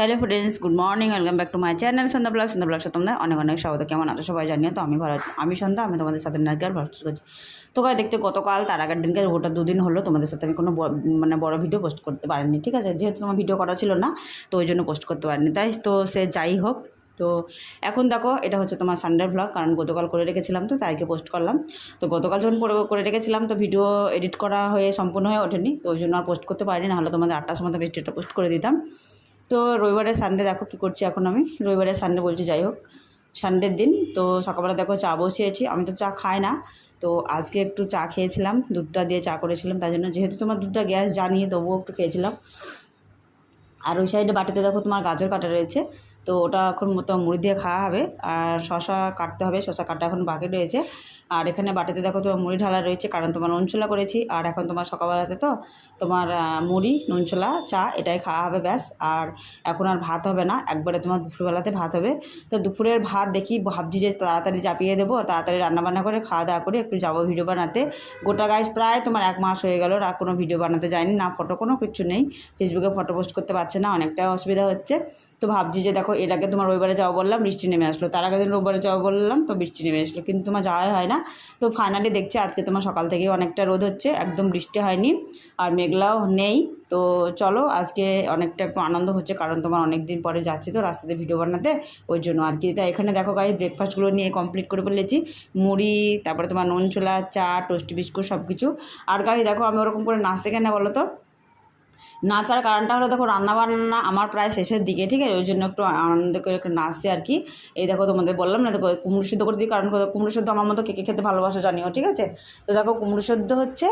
Hello friends good morning welcome back to my channel Sandhya blog Sandhya blog তোমাদের অনেক অনেক স্বাগত, কেমন আছো সবাই জানিও? তো আমি ভালো আমি সন্ধ্যা, আমি তোমাদের সাথে নাকি আর পোস্ট করছি। তো গায়ে দেখতে গতকাল, তার আগের দিনকে ওটা দুদিন হলো তোমাদের সাথে আমি কোনো মানে বড় ভিডিও পোস্ট করতে পারিনি, ঠিক আছে? যেহেতু তোমার ভিডিও করা ছিল না, তো ওই জন্য পোস্ট করতে পারিনি। তাই তো সে যাই হোক, তো এখন দেখো, এটা হচ্ছে তোমার সানডে ব্লগ কারণ গতকাল করে রেখেছিলাম তো তাইকে পোস্ট করলাম। তো গতকাল যখন করে রেখেছিলাম, তো ভিডিও এডিট করা হয়ে সম্পূর্ণ হয়ে ওঠেনি, তো ওই জন্য আর পোস্ট করতে পারিনি, নাহলে তোমাদের আটটার সময় ভিডিওটা পোস্ট করে দিতাম। তো রবিবারে সানডে দেখো কি করছি এখন আমি। রবিবারে সানডে বলছি যাই হোক সানডের দিন। তো সকালবেলা দেখো চা বসিয়েছি। আমি তো চা খাই না। তো আজকে একটু চা খেয়েছিলাম, দুধটা দিয়ে চা করেছিলাম। তার জন্য যেহেতু তোমার দুধটা গ্যাস জানিয়ে তবুও একটু খেয়েছিলাম। আর ওই সাইডে বাটিতে দেখো তোমার গাজর কাটা রয়েছে। তো ওটা এখন মতো মুড়ি দিয়ে খাওয়া হবে। আর শশা কাটতে হবে শশা কাটা এখন বাকি রয়েছে। আর এখানে বাটিতে দেখো তোমার মুড়ি ঢালা রয়েছে, কারণ তোমার নুন ছোলা করেছি। আর এখন তোমার সকালবেলাতে তো তোমার মুড়ি নুন ছোলা চা এটাই খাওয়া হবে ব্যাস। আর এখন আর ভাত হবে না, একবারে তোমার দুপুরবেলাতে ভাত হবে। তো দুপুরের ভাত দেখি, ভাবছি যে তাড়াতাড়ি চাপিয়ে দেবো, তাড়াতাড়ি রান্নাবান্না করে, খাওয়া দাওয়া করে, একটু যাব ভিডিও বানাতে। গোটা গাছ প্রায় তোমার এক মাস হয়ে গেল, আর কোনো ভিডিও বানাতে যায়নি না ফটো কোনো, কিছু নেই। ফেসবুকে ফটো পোস্ট করতে পারছে না অনেকটা অসুবিধা হচ্ছে। তো ভাবছি যে দেখো এর আগে তোমার রবিবারে যাওয়া বললাম, বৃষ্টি নেমে আসলো। তার আগের দিন রবিবারে যাওয়া বললাম, তো বৃষ্টি নেমে আসলো। কিন্তু তোমার যাওয়াই হয় না। তো ফাইনালি দেখছি আজকে তোমার সকাল থেকে অনেকটা রোদ হচ্ছে, একদম বৃষ্টি হয়নি আর মেঘলাও নেই। তো চলো, আজকে অনেকটা একটু আনন্দ হচ্ছে, কারণ তোমার অনেক দিন পরে যাচ্ছি তো রাস্তাতে ভিডিও বানাতে, ওই জন্য আর কি। তা এখানে দেখো গাই ব্রেকফাস্টগুলো নিয়ে কমপ্লিট করে ফেলেছি। মুড়ি, তারপরে তোমার নুন ছোলা চা টোস্টি বিস্কুট সব কিছু আর গাই দেখো আমি ওরকম করে নাচতে কেন বলো তো? নাচার কারণটা হলো, দেখো, রান্নাবান্না আমার প্রায় শেষের দিকে, ঠিক আছে? ওই জন্য একটু আনন্দ করে একটু নাচছি আর কি। এই দেখো, তোমাদের বললাম না, দেখো কুমড়ো সিদ্ধ করে দিই, কারণ কুমড়ো সিদ্ধ আমার মতো কে কে খেতে ভালোবাসো জানিও, ঠিক আছে? তো দেখো, কুমড়ো সিদ্ধ হচ্ছে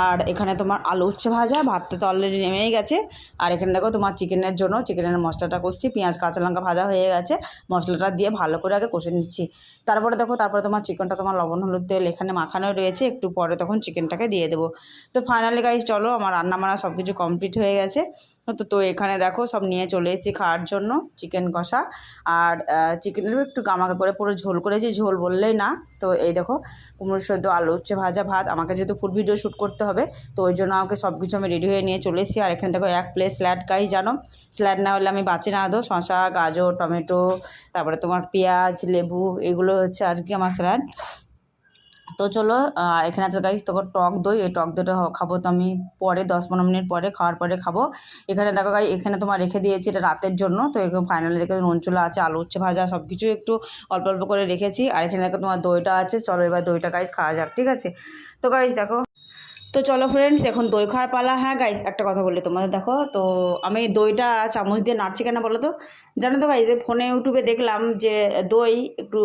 আর এখানে তোমার আলু উচ্ছে ভাজা, ভাতটা তো অলরেডি নেমেই গেছে। আর এখানে দেখো তোমার চিকেনের জন্য, চিকেনের মশলাটা কষছি, পেঁয়াজ, কাঁচা লঙ্কা ভাজা হয়ে গেছে। মশলাটা দিয়ে ভালো করে আগে কষে নিচ্ছি। তারপরে দেখো, তারপরে তোমার চিকেনটা তোমার লবণ, হলুদ, তেল এখানে মাখানো রয়েছে। একটু পরে তখন চিকেনটাকে দিয়ে দেবো। তো ফাইনালি গাইজ চলো আমার রান্না বান্না সব কিছু কমপ্লিট হয়ে গেছে। তো তো এখানে দেখো সব নিয়ে চলে এসেছি খাওয়ার জন্য, চিকেন কষা। আর চিকেনের একটু গামাকা করে, পুরো ঝোল করেছি, ঝোল বললেই না। তো এই দেখো কুমড়ো সেদ্ধ আলু উচ্ছে ভাজা ভাত। আমাকে যেহেতু ফুল ভিডিও শ্যুট করতে হবে। তো ওই জন্য আমাকে সব কিছু আমি রেডি হয়ে নিয়ে চলে এসেছি। আর এখানে দেখো এক প্লেট স্ল্যাড গাই জানো? স্ল্যাড না হলে আমি বাঁচি না আদৌ। শশা গাজর, টমেটো, তারপরে তোমার পেঁয়াজ, লেবু, এগুলো হচ্ছে আর কি আমার স্যালাড তো চলো এখানে আছে গাইস তখন টক দই। এই টক দইটা খাব তো আমি পরে, দশ পনেরো মিনিট পরে, খাওয়ার পরে খাব। এখানে দেখো গাই এখানে তোমার রেখে দিয়েছি এটা রাতের জন্য। তো এখানে ফাইনালি দেখো চুলা আছে, আলু উচ্ছে ভাজা সব কিছু একটু অল্প অল্প করে রেখেছি। আর এখানে দেখো তোমার দইটা আছে। চলো এবার দইটা গাইস খাওয়া যাক, ঠিক আছে? তো গাইস দেখো তো চলো ফ্রেন্ডস এখন দই খাওয়ার পালা। হ্যাঁ গাইস একটা কথা বলি তোমাদের, দেখো, তো আমি দইটা চামচ দিয়ে নাড়ছি কেন বলো তো? জানো তো গাইস ফোনে, ইউটিউবে দেখলাম যে দই একটু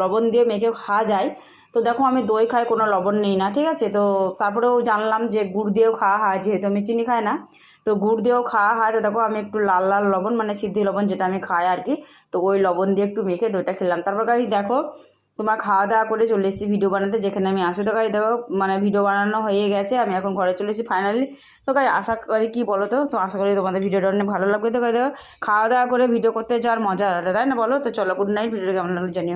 লবণ দিয়ে মেখে খাওয়া যায়। তো দেখো, আমি দই খাই, কোনো লবণ নিই না, ঠিক আছে? তো তারপরেও জানলাম যে গুড় দিয়েও খাওয়া হয়, যেহেতু আমি চিনি খাই না। তো গুড় দিয়েও খাওয়া হয়, তো দেখো, আমি একটু লাল লাল লবণ মানে সিদ্ধি লবণ যেটা আমি খাই আর কি, তো ওই লবণ দিয়ে একটু মেখে দইটা খেলাম। তারপর গাইস দেখো তোমার খাওয়া দাওয়া করে চলে এসেছি ভিডিও বানাতে, যেখানে আমি আসে। তো কাজ দেখো মানে ভিডিও বানানো হয়ে গেছে, আমি এখন ঘরে চলে এসেছি ফাইনালি তো কাজ আশা করি কী বলো তো তো আশা করি তোমাদের ভিডিওটা অনেক ভালো লাগবে। তো কাজ দেখো খাওয়া দাওয়া করে ভিডিও করতে যাওয়ার মজা আলাদা, তাই না বলো? তো চলো গুড নাইট ভিডিওটা কেমন লাগল জানিও।